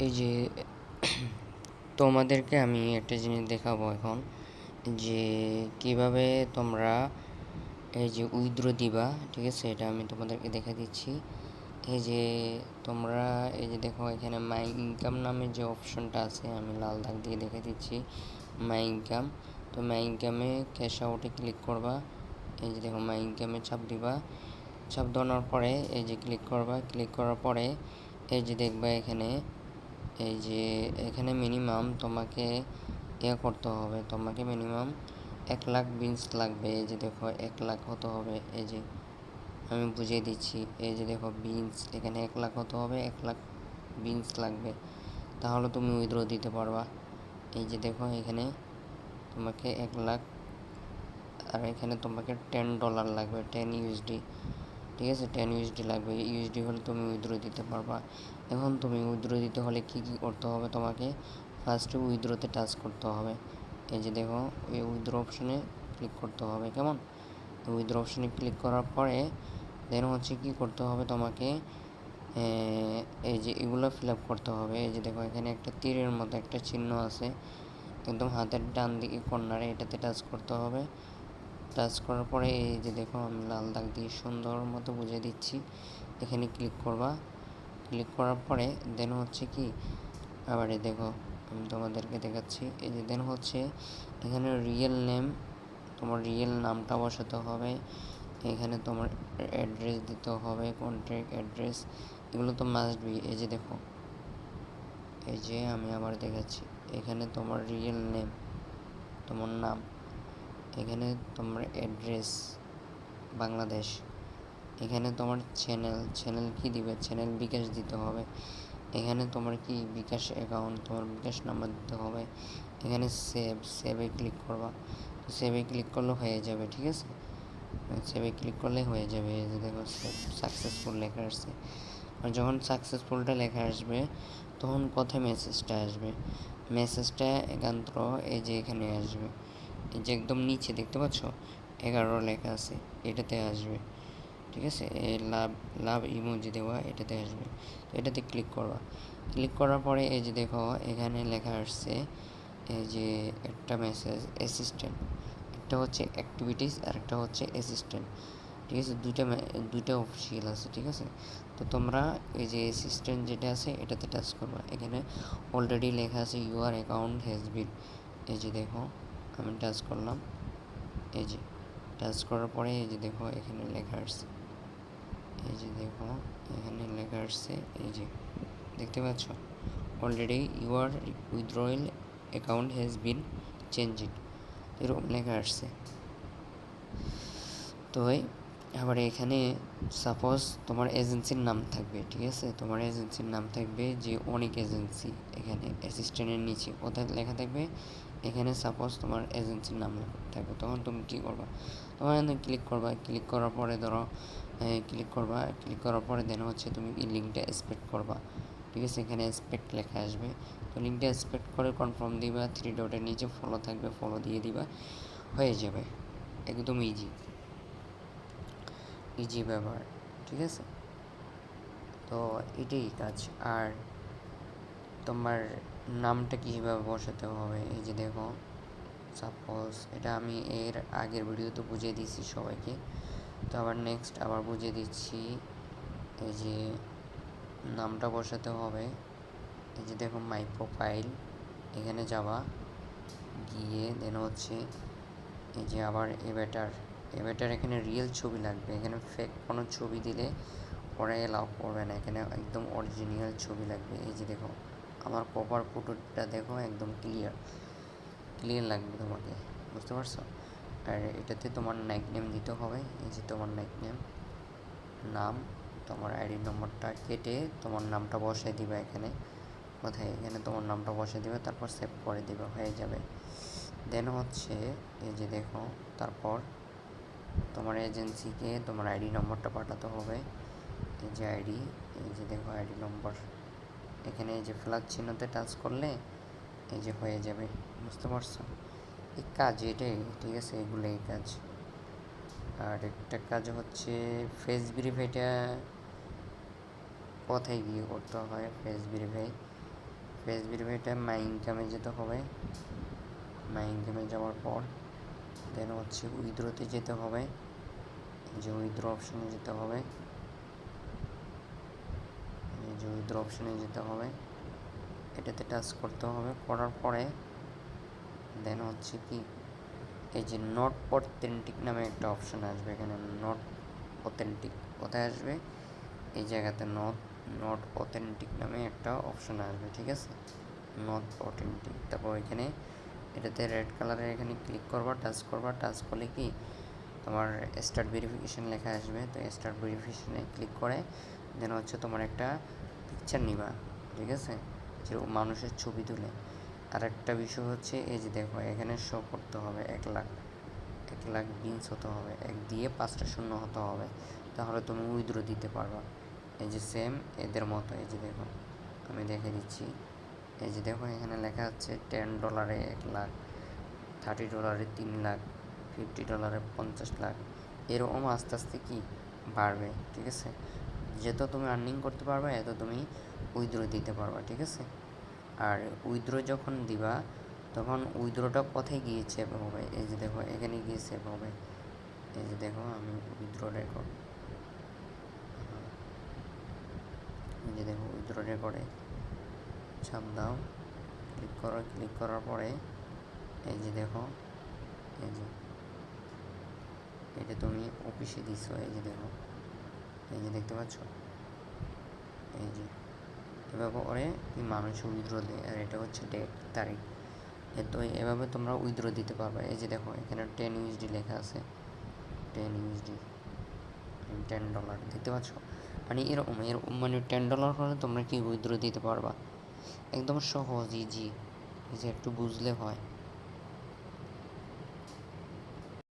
এই যে, তোমাদেরকে আমি একটা জিনিস দেখাবো এখন, যে কীভাবে তোমরা এই যে উইথড্র দিবা, ঠিক আছে? এটা আমি তোমাদেরকে দেখা দিচ্ছি। এই যে তোমরা, এই যে দেখো এখানে মাই ইনকাম নামে যে অপশনটা আছে, আমি লাল দাগ দিয়ে দেখে দিচ্ছি। মাই ইনকাম তো মাই ইনকামে ক্যাশ আউটে ক্লিক করবা। এই যে দেখো মাই ইনকামে চাপ দিবা। চাপ দেওয়ার পরে এই যে ক্লিক করবা ক্লিক করার পরে এই যে দেখবা এখানে এই যে এখানে মিনিমাম তোমাকে ইয়ে করতে হবে। তোমাকে মিনিমাম এক লাখ বিনস লাগবে। এই যে দেখো, এক লাখ হতে হবে? এই যে আমি বুঝিয়ে দিচ্ছি। এই যে দেখো বিনস এখানে এক লাখ হতে হবে? এক লাখ বিনস লাগবে। তাহলে তুমি উইথড্র দিতে পারবা। এই যে দেখো, এখানে তোমাকে এক লাখ আর এখানে তোমাকে টেন ডলার লাগবে টেন ইউএসডি ঠিক আছে? টেন ইউএসডি লাগবে। ইউএসডি হলে তুমি উইথড্র দিতে পারবা। এখন তুমি উইথড্র দিতে হলে কি কি করতে হবে তোমাকে? ফার্স্টে উইথড্রতে টাচ করতে হবে। এই যে দেখো, এই উইথড্র অপশনে ক্লিক করতে হবে, কেমন? উইথড্র অপশনে ক্লিক করার পরে দেন হচ্ছে কি করতে হবে তোমাকে? এই যে এগুলো ফিল আপ করতে হবে। এই যে দেখো, এখানে একটা তীরের মতো একটা চিহ্ন আছে। একদম হাতের ডান দিকে কর্নারে এটাতে টাচ করতে হবে। টাচ করার পরে এই যে দেখো আমি লাল দাগ দিয়ে সুন্দর মতো বুঝিয়ে দিচ্ছি। এখানে ক্লিক করবা। ক্লিক করার পরে দেন হচ্ছে কি, আবার দেখো, আমি তোমাদেরকে দেখাচ্ছি। এই যে দেন হচ্ছে এখানে রিয়েল নেম তোমার রিয়েল নামটা বসাতে হবে। এখানে তোমার অ্যাড্রেস দিতে হবে কন্ট্যাক্ট অ্যাড্রেস এগুলো তো মাস্ট বি এই যে দেখো, এই যে আমি আবার দেখাচ্ছি। এখানে তোমার রিয়েল নেম তোমার নাম। এখানে তোমার অ্যাড্রেস বাংলাদেশ। এখানে তোমার চ্যানেল চ্যানেল কি দিবে? চ্যানেল বিকাশ দিতে হবে। এখানে তোমার কি? বিকাশ অ্যাকাউন্ট তোমার বিকাশ নাম্বার দিতে হবে। এখানে সেভ সেভে ক্লিক করবা। সেভে ক্লিক করলে হয়ে যাবে, ঠিক আছে? সেভে ক্লিক করলে হয়ে যাবে। দেখো সাকসেসফুল লেখা আসছে। আর যখন সাকসেসফুলটা লেখা আসবে, তখন কোথায় মেসেজটা আসবে? মেসেজটা একান্ত এই যে এখানে আসবে। এই যে একদম নিচে দেখতে পাচ্ছ? এগারো লেখা আছে, এটাতে আসবে। ঠিক আছে? এই লাভ লাভ ইমোজি দেওয়া এটাতে আসবে। এটাতে ক্লিক করবা। ক্লিক করার পরে এই যে দেখো, এখানে লেখা আসছে, এই যে একটা মেসেজ অ্যাসিস্ট্যান্ট একটা হচ্ছে অ্যাক্টিভিটিস আর একটা হচ্ছে অ্যাসিস্ট্যান্ট ঠিক আছে? দুইটা দুইটা অফিসিয়াল আছে, ঠিক আছে? তো তোমরা এই যে অ্যাসিস্ট্যান্ট যেটা আছে, এটাতে টাচ করবা। এখানে অলরেডি লেখা আছে ইউআর অ্যাকাউন্ট হ্যাজ বিন এই যে দেখো। আমি টাচ করলাম। এই যে টাচ করার পরে এই যে দেখো এখানে লেখা আসছে। এই যে দেখো এখানে লেখা আসছে, এই যে, দেখতে পাচ্ছ? Already your withdrawal account has been changing এরকম লেখা আসছে। তো আবার এখানে সাপোজ তোমার এজেন্সির নাম থাকবে, ঠিক আছে? তোমার এজেন্সির নাম থাকবে যে অনেক এজেন্সি এখানে অ্যাসিস্ট্যান্টের নিচে। কোথায় লেখা থাকবে এখানে সাপোজ তোমার এজেন্সির নাম থাকবে, তখন তুমি কী করবা? তোমার এখানে ক্লিক করবা ক্লিক করার পরে ধরো ক্লিক করবা ক্লিক করার পরে দেন হচ্ছে তুমি এই লিঙ্কটা এক্সপেক্ট করবা। ঠিক আছে, এখানে এক্সপেক্ট লেখা আসবে। তো লিঙ্কটা এক্সপেক্ট করে কনফার্ম দিবা থ্রি ডটের নিচে ফলো থাকবে ফলো দিয়ে দিবা, হয়ে যাবে। একদম ইজি ইজি ব্যবহার ঠিক আছে? তো এটাই কাজ। আর তোমার নামটা কীভাবে বসাতে হবে? এই যে দেখো সাপোজ এটা আমি এর আগের ভিডিওতে বুঝিয়ে দিচ্ছি সবাইকে। তো আবার নেক্সট আবার বুঝিয়ে দিচ্ছি, এই যে নামটা বসাতে হবে। এই যে দেখো মাই প্রোফাইল এখানে যাওয়া গিয়ে দেন হচ্ছে এই যে আবার এবেটার এবেটার এখানে রিয়েল ছবি লাগবে। এখানে ফেক কোনো ছবি দিলে পরে এলাও করবে না। এখানে একদম অরিজিনাল ছবি লাগবে। এই যে দেখো আমার কভার ফটোটা দেখো, একদম ক্লিয়ার ক্লিয়ার লাগবে তোমাকে, বুঝতে পারছ? আর এটাতে তোমার নাইক নেম দিতে হবে, এই যে তোমার নাইক নেম নাম, তোমার আইডি নম্বরটা কেটে তোমার নামটা বসাই দিবে এখানে, কোথায়? এখানে তোমার নামটা বসে দিবে, তারপর সেভ করে দিবে, হয়ে যাবে। দেন হচ্ছে, এই যে দেখো, তারপর তোমার এজেন্সিকে তোমার আইডি নম্বরটা পাঠাতে হবে, এই যে আইডি এই যে দেখো আইডি নম্বর। এখানে এই যে ফ্ল্যাগ চিহ্নতে টাচ করলে এই যে হয়ে যাবে, বুঝতে পারছ? এই কাজ এটাই, ঠিক আছে? এগুলো এই কাজ। আর একটা কাজ হচ্ছে ফেস ভেরিফাইটা কোথায় গিয়ে করতে হয়? ফেস ভেরিফাই ফেস ভেরিফাইটা মাই ইনকামে যেতে হবে। মাই ইনকামে যাওয়ার পর দেন হচ্ছে উইথড্রোতে যেতে হবে। যে উইথড্র অপশনে যেতে হবে। এই যে উইথড্র অপশনে যেতে হবে। এটাতে টাচ করতে হবে। করার পরে দেন হচ্ছে কি, এই যে নট অথেন্টিক নামে একটা অপশন আসবে এখানে নট অথেন্টিক কোথায় আসবে? এই জায়গাতে নট নট অথেন্টিক নামে একটা অপশন আসবে, ঠিক আছে? নট অথেন্টিক তারপর এখানে এটাতে রেড কালারের এখানে ক্লিক করবা টাচ করবা টাচ করলে কি, তোমার স্টার্ট ভেরিফিকেশন লেখা আসবে। তো স্টার্ট ভেরিফিকেশনে ক্লিক করে দেন হচ্ছে তোমার একটা পিকচার নিবা, ঠিক আছে? যে মানুষের ছবি তুলে। আর একটা বিষয় হচ্ছে, এই যে দেখো, এখানে শো করতে হবে এক লাখ। এক লাখ বিনস হতে হবে, এক দিয়ে পাঁচটা শূন্য হতে হবে। তাহলে তুমি উইথড্র দিতে পারবা। এই যে সেম এদের মতো, এই যে দেখো, আমি দেখে দিচ্ছি। এই যে দেখো, এখানে লেখা আছে টেন ডলারে এক লাখ থার্টি ডলারে তিন লাখ ফিফটি ডলারে পঞ্চাশ লাখ। এরকম আস্তে আস্তে কি বাড়বে, ঠিক আছে? যত তুমি আর্নিং করতে পারবে এত তুমি উইথড্র দিতে পারবা, ঠিক আছে? আর উইথড্র যখন দিবা, তখন উইথড্রটা কোথায় গিয়ে সেভ হবে। এই যে দেখো, এখানে গিয়ে সেভ হবে। এই যে দেখো, আমি উইথড্র রেকর্ড এই যে দেখো উইথড্র রেকর্ডে চাপ দাও। ক্লিক করো ক্লিক করার পরে এই যে দেখো, এই যে এটা তুমি অফিসে দিছো, এই যে দেখো। এই যে দেখতে পাচ্ছ? এই যে। এভাবে করে মানুষ উইথড্র দেয় আর এটা হচ্ছে ডেট, তারিখ। তো এভাবে তোমরা উইথড্র দিতে পারবে। এই যে দেখো, এখানে টেন ইউএসডি লেখা আছে। টেন ইউএসডি টেন ডলার দেখতে পাচ্ছ? মানে এরকম এরকম মানে টেন ডলার হলে তোমরা কি উইথড্র দিতে পারবা? একদম সহজ ইজি যে একটু বুঝলে হয়।